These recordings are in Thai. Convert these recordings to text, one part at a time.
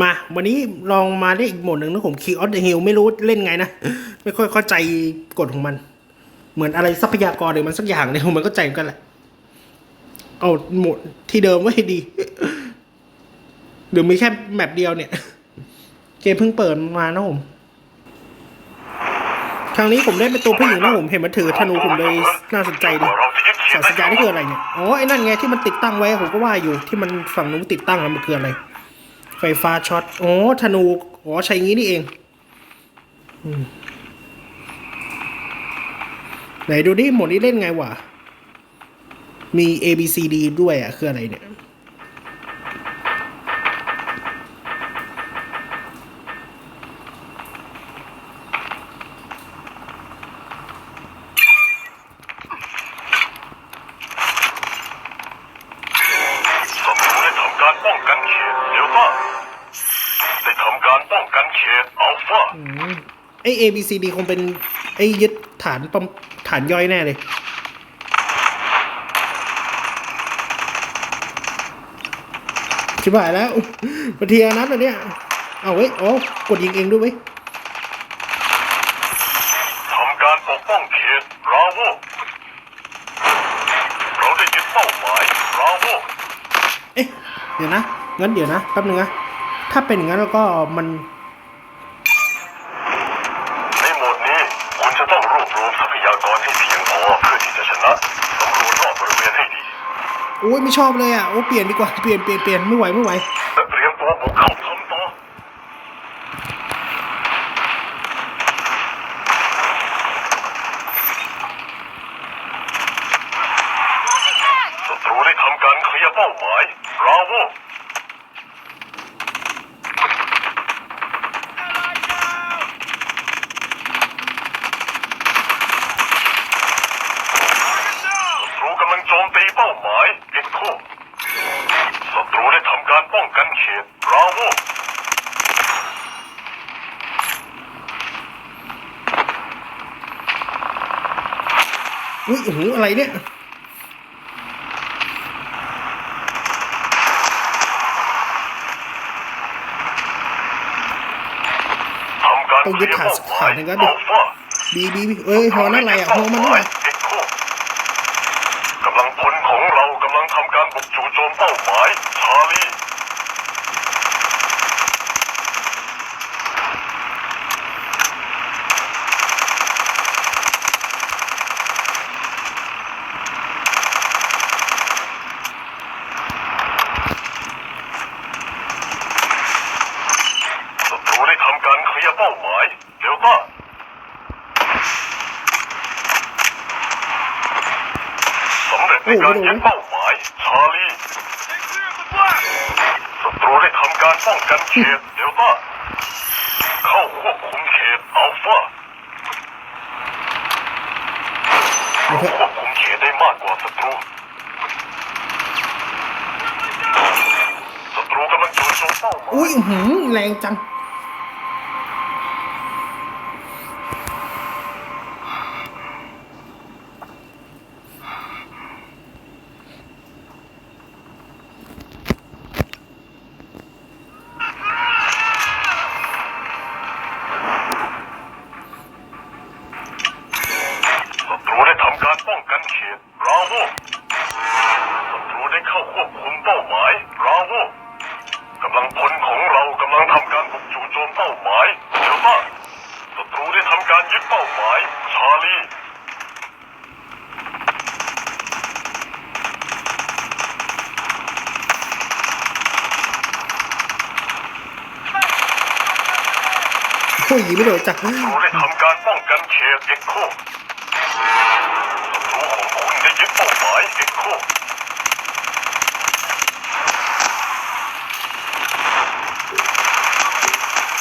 มา วันนี้ลองมาได้อีกโหมดหนึ่งนะผม King of the Hill ไม่รู้เล่นไงนะ ไม่ค่อยเข้าใจกฎของมัน เหมือนอะไรทรัพยากรหรือมันสักอย่างเนี่ยมันก็ใจเหมือนกันแหละ เอาโหมดที่เดิมไว้ให้ดี หรือมีแค่แมปเดียวเนี่ย เกมเพิ่งเปิดมานะผมครั้งนี้ผมได้เป็นตัวผู้หญิงนะผมเห็นมันถือธนูผมเลยน่าสนใจดีสายสัญญาณนี่คืออะไรเนี่ย อ๋อไอ้นั่นไงที่มันติดตั้งไว้ผมก็ว่าอยู่ที่มันฝั่งนู้นติดตั้งแล้วมันคืออะไร ไฟฟ้าช็อตอ๋อธนูอ๋อใช้งี้นี่เองไหนดูดิหมดนี้เล่นไงวะ มี A B C D ด้วยอะคืออะไรเนี่ย ศัตรูได้ทำการป้องกันเขตเดลต้าได้ทำการป้องกั นเขตอัลฟาอืมไอ A B C D คงเป็นไอยึดฐานปั๊มฐานย่อยแน่เลยชิบหายแล้วมาเทียนัดแล้วเนี่ยเอาเว้ยอ๋อกดยิงเองด้วยเว้ยทำการปกป้องเขตราโวเราได้ยึดเป้าหมายราโวเอ๊ะเดี๋ยวนะงั้นเดี๋ยวนะแป๊บนึงนะถ้าเป็นอย่างนั้นแล้วก็มันในโหมดนี้คุณจะต้องรวบรวมทรัพยากรให้เพียงพอเพื่อที่จะชนะสำรวจรอบบริเวณให้ดี โอ้ยไม่ชอบเลยอะโอ้เปลี่ยนดีกว่าเปลี่ยนเปลี่ยนเปลี่ยนไม่ไหวไม่ไหวเตรียมตัวบุกเข้าทำต่อศัตรูได้ทำการเคลียร์เป้าหมายราโว ศัตรูกำลังโจมตีเป้าหมายเอ็กโคศัตรูได้ทำการป้องกันเขตราโว อุ้ยโอ้โหอะไรเนี่ยทำการต้องยึดฐานเคลียร์เป้าหมฐานหนึ่งก็ดิอัลฟาบีบีบีเอ้ยฮอนั่นอะไรอะฮอมันนั่นอะไร เอ็กโคกำลังพลของเรากำลังทำการบุกจู่โจมเป้าหมายชาลี ศัตรูได้ทำการเคลียร์เป้าหมายเดลต้า สำเร็จในการยึดเป้าหมายชาลีศัตรูได้ทำการป้องกันเขตเดลต้าเข้าควบคุมเขตอัลฟาควบคุมเขตได้มากกว่าศัตรูศัตรูกำลังจู่โจมเป้าหมายอุ้ยหือแรงจัง อ้ยยิงไม่โดนจ้ะศัตรูได้ทำการป้องกันเขตเอ็กโคศัตรูของคุณได้ยึดเป้าหมายเอ็กโค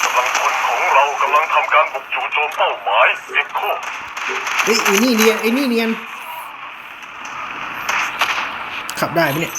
กำลังพลของเรากำลังทำการบุกจู่โจมเป้าหมายเอ็กโคเฮ้ยไอ้นี่เนียนไอ้นี่เนียนขับได้ไหมเนี่ย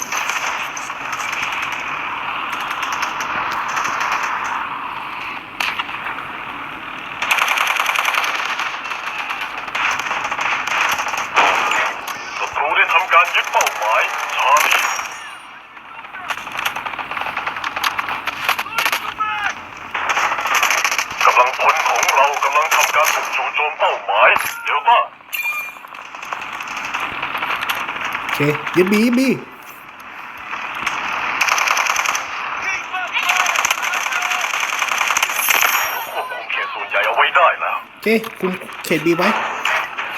โอเคยึดบียึดบีเขตส่วนใหเอาไว้ได้แล้วโอเคคุณเขตบีไว้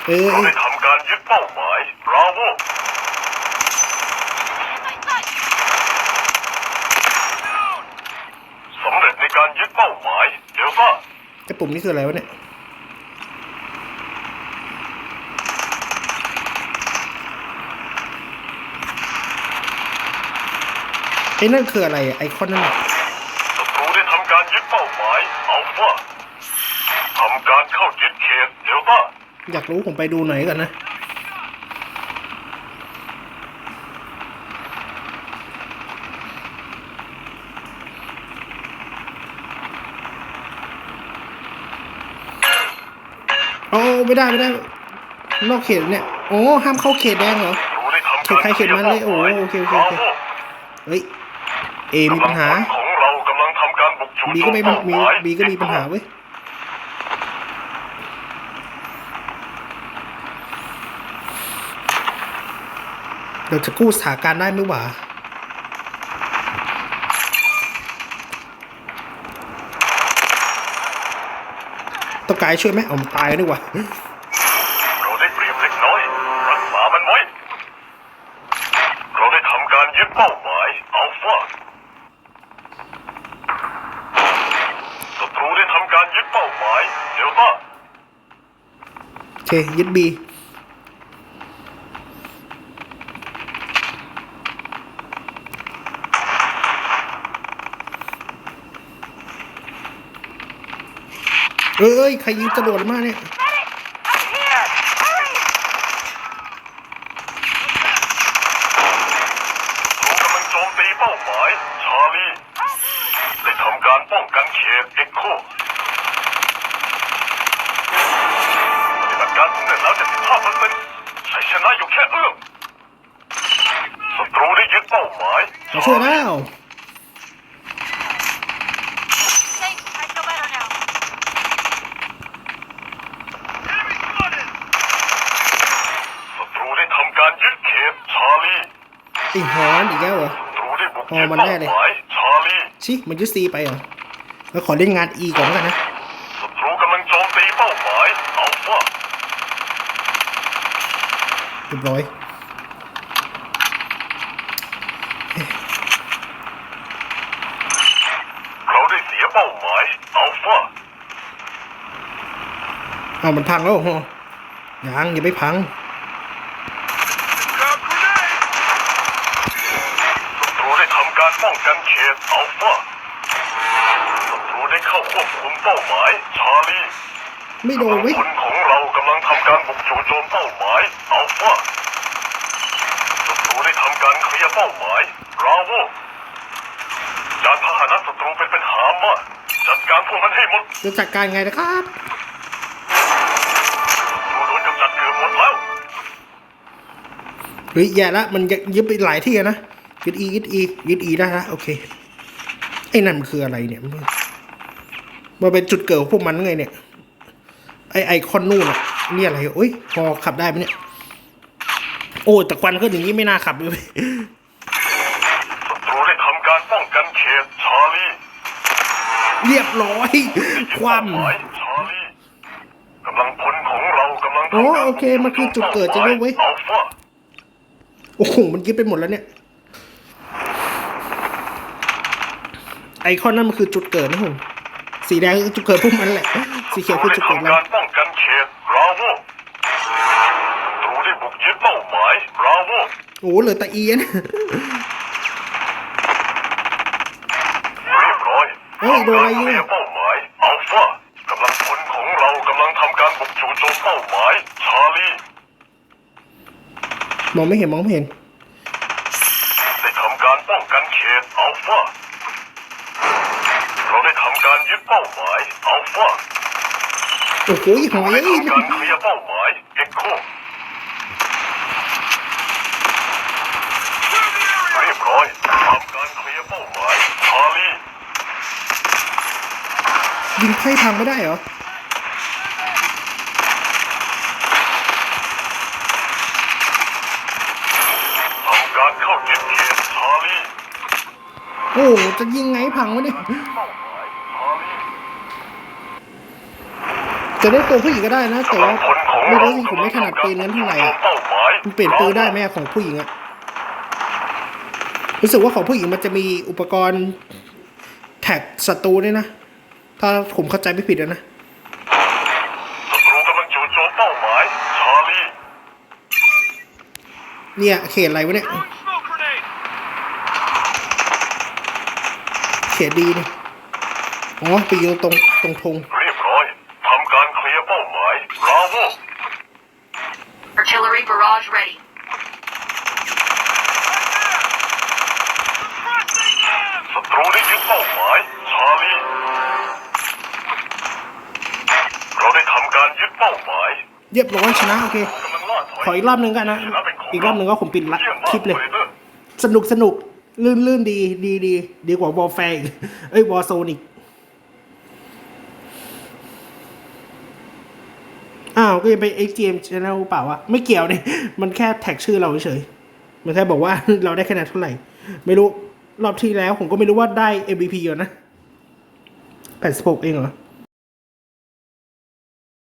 เออเรเออได้ทำการยึดเป้าหมายบราโวสำเร็จในการยึดเป้าหมายเดลต้า แต่ปุ่มนี้คืออะไรวะเนี่ย ไอ้นั่นคืออะไรอะไอคอนนั่นน่ะศัตรูได้ทำการยึดเป้าหมายอัลฟาทำการเข้ายึดเขตเดลต้าอยากรู้ผมไปดูหน่อยก่อนนะโอ้ไม่ได้ไม่ได้ นอกเขตเนี่ยโอ้ห้ามเข้าเขตแดงเหรอ ศัตรูได้ทำเขการตใครเขตมันเลยโอ้โอเคโอเคโอเค เฮ้ย เอมีปัญหากำลังพลของเรากำลังทำการบุกจู่บีโจก็มไม่เป้าหมีมายบีก็มีปัญหาเว้ย เราจะกู้สถานการณ์ได้ไหมวะต้องกายช่วยไหมเอามันตายดีกว่าเราได้เปรียบเล็กน้อย รักษามันไว้ เราได้ทำการยึดเป้าหมายอัลฟาศัตรูได้ทำการยึดเป้าหมายเดลต้าโอเคยึดบีเอ้ย ใครยิงจรวดมาเนี่ยเรากำลังโจมตีเป้าหมาย ชาลี ได้ทำการป้องกันเขตเอ็กโคปฏิบัติ การสำเร็จแล้ว75เปอร์เซ็นต์ชัยชนะอยู่แค่เอื้อมศัตรูได้ยึดเป้าหมายมาช่วยแล้ว Thanks, I feel better now. ศัตรูได้ทำการยึดเขตชาลีไอ้หอนอีกแล้วเหรอ ศัตรูได้บุกอ๋อยึดมันเป้าแน่เลยหมายชาลี ชิ มันยึดซีไปเหรอแล้วขอเล่นงานอีก่อนแล้วกันนะ ศัตรูกำลังโจมตีเป้าหมายอัลฟา เรียบร้อยเราได้เสียเป้าหมายอัลฟาเอามันพังแล้วเหรอยังยังไม่พังศัตรูได้ทำการป้องกันเขตอัลฟาศัตรูได้เข้าควบคุมเป้าหมายชาลี ไม่โดนเว้ยกำลังพลของเรากำลังทำการบุกจู่โจมเป้าหมายอัลฟาศัตรูได้ทำการเคลียร์เป้าหมายบราโวยานพาหนะศัตรูเป็นปัญหามากจัดการพวกมันให้หมดจะจัดการไงนะครับศัตรูโดนกำจัดเกือบหมดแล้วเฮ้ยแย่ละมันยึดยึดไปหลายที่อะนะยึดอียึดอียึดอีได้ละโอเคไอ้นั่นมันคืออะไรเนี่ยมันมันเป็นจุดเกิดของพวกมันไงเนี่ย ไอไอคอนนู่นอะนี่อะไรโอ้ยพอขับได้ไหมเนี่ย โอ้แต่ควันขึ้นอย่างนี้ไม่น่าขับเลยศัตรูได้ทำการป้องกันเขตชาลีเรียบร้อย ความหมายชาลีกำลังพลของเรากำลังโอ้ทำการโอเคมันคือจุดเกิดจริงด้วยเว้ยอัลฟาโอ้โหมันยึดไปหมดแล้วเนี่ย ไอคอนนั่นมันคือจุดเกิดนะผมสีแดงคือจุดเกิดพวกมันแหละ สีเขียวคือจุดเกิดทำแล้วการป้องกันเขตบราโวศัตรูได้บุกยึดเป้าหมายบราโวโอ้โหเหลือแต่เอียนเรียบร้อยเฮ้ยโดนอะไรทำเนี่กายรเคลียร์เป้าหมายอัลฟากำลังพลของเรากำลังทำการบุกจู่โจมเป้าหมายชาลี มองไม่เห็นมองไม่เห็น ได้ทำการป้องกันเขตอัลฟาเราได้ทำการยึดเป้าหมายอัลฟา โอ้โหหอยเลยยิงไพ่พังไม่ได้เหรอโอ้จะยิงไงพังวะเนี่ย จะได้ตัวผู้หญิงก็ได้นะแต่กำลัว่างพลของไม่เรารู้สิผมไม่ถนัดปืนนั้นเท่าไหร่โจอะมเป้าหมายมันเปลี่ยนปืนได้ไหมอะของผู้หญิงอะรู้สึกว่าของผู้หญิงมันจะมีอุปกรณ์แท็กศัตรูด้วยนะ ถ้าผมเข้าใจไม่ผิดอะนะศัตรูกำลังจู่โจมเป้าหมายชาลีเนี่ยเขตอะไรวะเนี่ยเขตดีนี่อ๋อไปยิงตรงตรงธง เรียบร้อยทำการเคลียร์เป้าหมายบราโว Artillery barrage ready. ศัตรูได้ยึดเป้าหมายชาลีเราได้ทำการยึดเป้าหมายเรียบร้อยชนะโอเคกำลังล่าถอยขออีกรอบหนึ่งกันนะ อีกรอบหนึ่งก็ผมปิดละยี่ยมมากคลิปเลยออดอร์สนุกสนุกลื่นลื่นดีดีดีดีกว่าวอลแฟร์อีกเอ้ยวอลโซนอีกาวก็ยังไป XGM Channel เปล่าวะไม่เกี่ยวเนี่ยมันแค่แท็กชื่อเราเฉยมันแค่บอกว่าเราได้คะแนนเท่าไหร่ ไม่รู้รอบที่แล้วผมก็ไม่รู้ว่าได้ MVP อยู่นะ86เองเหรอ